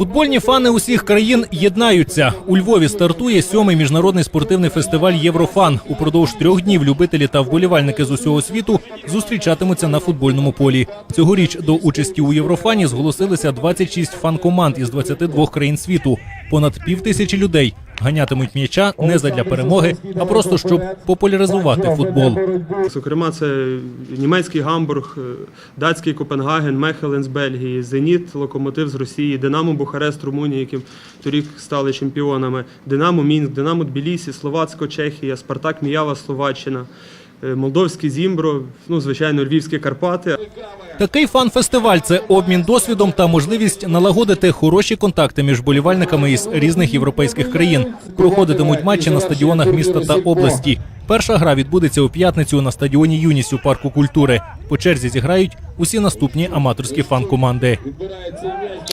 Футбольні фани усіх країн єднаються. У Львові стартує сьомий міжнародний спортивний фестиваль Єврофан. Упродовж трьох днів любителі та вболівальники з усього світу зустрічатимуться на футбольному полі. Цьогоріч до участі у Єврофані зголосилися 26 фан-команд із 22 країн світу. Понад пів тисячі людей ганятимуть м'яча не задля перемоги, а просто щоб популяризувати футбол. Зокрема, це німецький Гамбург, е, датський Копенгаген, Мехелен з Бельгії, Зеніт, Локомотив з Росії, Динамо Бухарест, Румунія, які торік стали чемпіонами, Динамо Мінськ, Динамо Тбілісі, Словацько, Чехія, Спартак Міява, Словаччина, е, Молдовський Зімбро, ну, звичайно, Львівські Карпати. Такий фан-фестиваль це обмін досвідом та можливість налагодити хороші контакти між болівальниками із різних європейських країн. Проходитимуть матчі на стадіонах міста та області. Перша гра відбудеться у п'ятницю на стадіоні Юність у парку культури. По черзі зіграють усі наступні аматорські фан-команди.